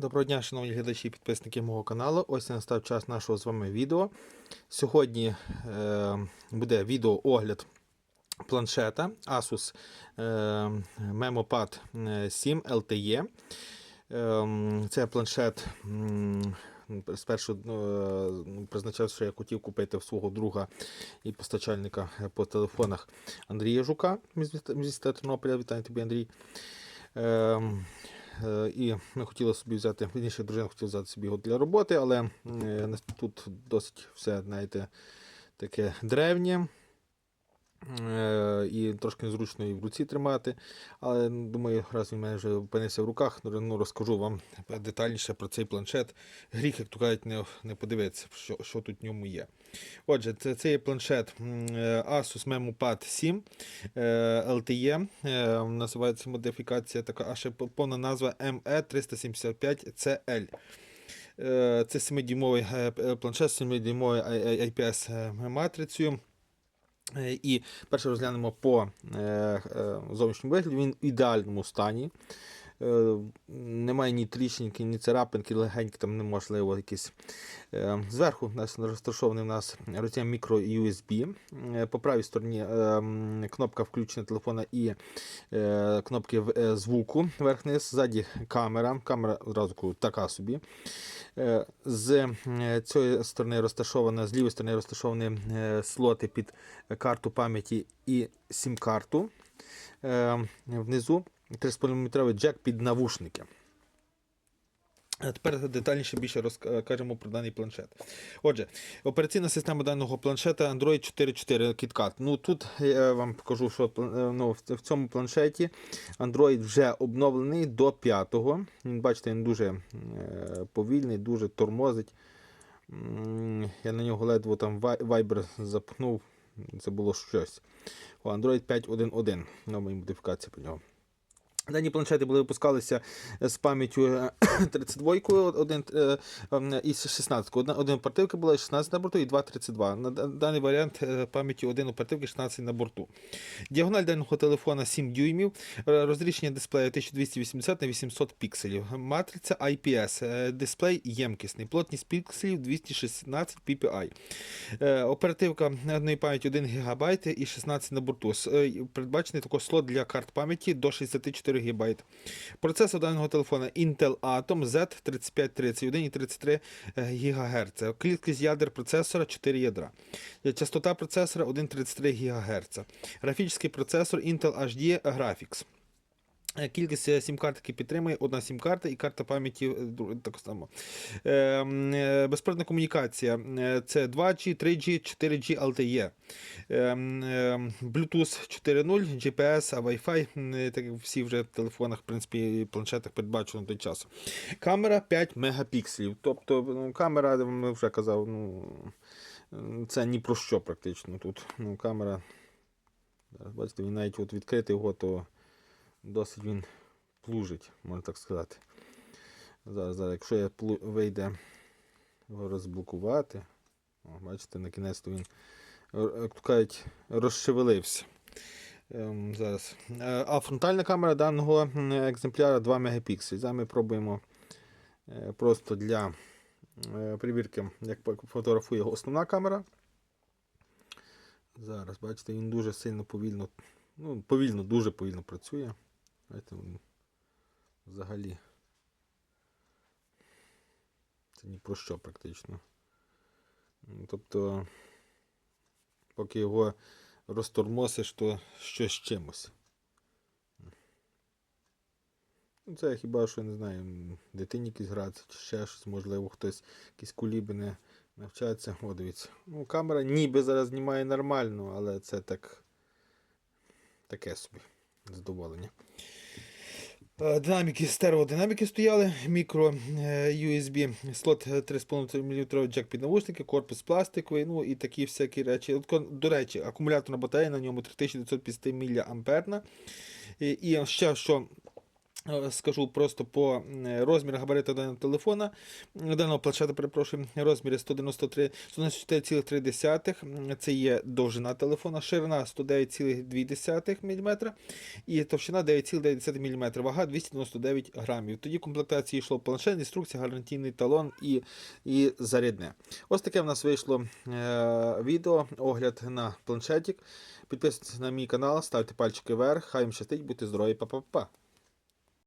Доброго дня, шановні глядачі і підписники мого каналу. Ось настав час нашого з вами відео. Сьогодні е, буде відеоогляд планшета Asus е, MemoPad 7 LTE. Е, це планшет. Спершу е, призначав, що я хотів купити в свого друга і постачальника по телефонах Андрія Жука міста Тернополя. Вітаю тобі, Андрій. Е, І ми хотіли собі взяти, вірніше, дружина хотіла взяти собі його для роботи, але е, тут досить все, знаєте, таке древнє. І трошки незручно і в руці тримати. Але ну, думаю, раз він мене вже опинився в руках, ну, ну, розкажу вам детальніше про цей планшет. Гріх, як то кажуть, не, не подивитися, що, що тут в ньому є. Отже, це, це є планшет е, Asus MemoPad 7 е, LTE. е, Називається модифікація така, а ще повна назва ME375CL. Е, Це 7-дюймовий е, планшет з 7-дюймовою IPS матрицею. Е, І перше розглянемо по е, е, зовнішньому вигляду. Він в ідеальному стані. Е, Немає ні тріщинки, ні царапинки, легенькі, там неможливо якісь. Е, Зверху нас розташований у нас роз'єм мікро USB. По правій стороні е, кнопка включення телефона і кнопки звуку вверх-вниз. Ззаді камера. Камера одразу така собі. З цієї сторони розташована, з лівої сторони розташовані слоти під карту пам'яті і сім-карту. Внизу 3,5 джек під навушники. Тепер детальніше більше розкажемо про даний планшет. Отже, операційна система даного планшета Android 4.4 KitKat. Ну тут я вам покажу, що ну, в цьому планшеті Android вже обновлений до 5-го. Він, бачите, він дуже е, повільний, дуже тормозить. Я на нього ледве там Viber запхнув. Це було щось. Android 5.1.1. Нова модифікація по нього. Дані планшети були випускалися з пам'яттю е, 32 один, е, ем, і 16. Одна, один оперативка була 16 на борту і 2,32. На даний варіант е, пам'яті один оперативки 16 на борту. Діагональ даного телефона 7 дюймів, е, розрішення дисплею 1280 на 800 пікселів. Матриця IPS, е, дисплей ємкісний, плотність пікселів 216 ppi. Е, Оперативка одної пам'яті 1 ГБ і 16 на борту. Е, Передбачений також слот для карт пам'яті до 64 ГБ. Процесор даного телефона Intel Atom Z3531 і 33 ГГц. Кількість ядер процесора 4 ядра. Е, Частота процесора 1,33 ГГц. Графічний процесор Intel HD Graphics. Е, Кількість е, сім-карт, які підтримує, одна сім-карта і карта пам'яті е, так само. Е, м, е, Безпровідна комунікація це 2G, 3G, 4G LTE. Bluetooth 4.0, GPS, а Wi-Fi, так як всі вже в телефонах, в принципі, планшетах передбачено до часу. Камера 5 мегапікселів. Тобто ну, камера, вже казав, ну, це ні про що практично тут. Ну, камера. Бачите, він навіть от відкрити його, то досить він плужить, можна так сказати. Зараз, зараз, якщо я вийде його розблокувати, о, бачите, на кінець він, як то кажуть, розшевелився. Ем, зараз. Е, А фронтальна камера даного екземпляра 2 Мп. Зараз ми пробуємо е, просто для е, перевірки, як фотографує основна камера. Зараз, бачите, він дуже сильно повільно, ну, повільно, дуже повільно працює. Він взагалі. Це ні про що практично. Тобто, поки його розтормосиш, то щось чимось. Ну, Це хіба що не знаю, дитині якісь грати, чи ще щось, можливо, хтось якісь кулібини навчається. О, дивіться. Ну, камера ніби зараз знімає нормально, але це так. Таке собі задоволення. Е, Динаміки, стереодинаміки стояли, мікро е, USB, слот е, 3,5 мм джек під навушники, корпус пластиковий, ну і такі всякі речі. До речі, акумуляторна батарея на ньому 3950 мА. І, ще що Е, Скажу просто по е, розміру габариту даного телефона, е, даного планшета, перепрошую, розміри 193, 194,3 це є довжина телефона, ширина 109,2 мм і товщина 9,9 мм, вага 299 грамів. Тоді в комплектації йшло планшет, інструкція, гарантійний талон і, і зарядне. Ось таке в нас вийшло е, відео, огляд на планшетик. Підписуйтесь на мій канал, ставте пальчики вверх, хай їм щастить, будьте здорові, па-па-па.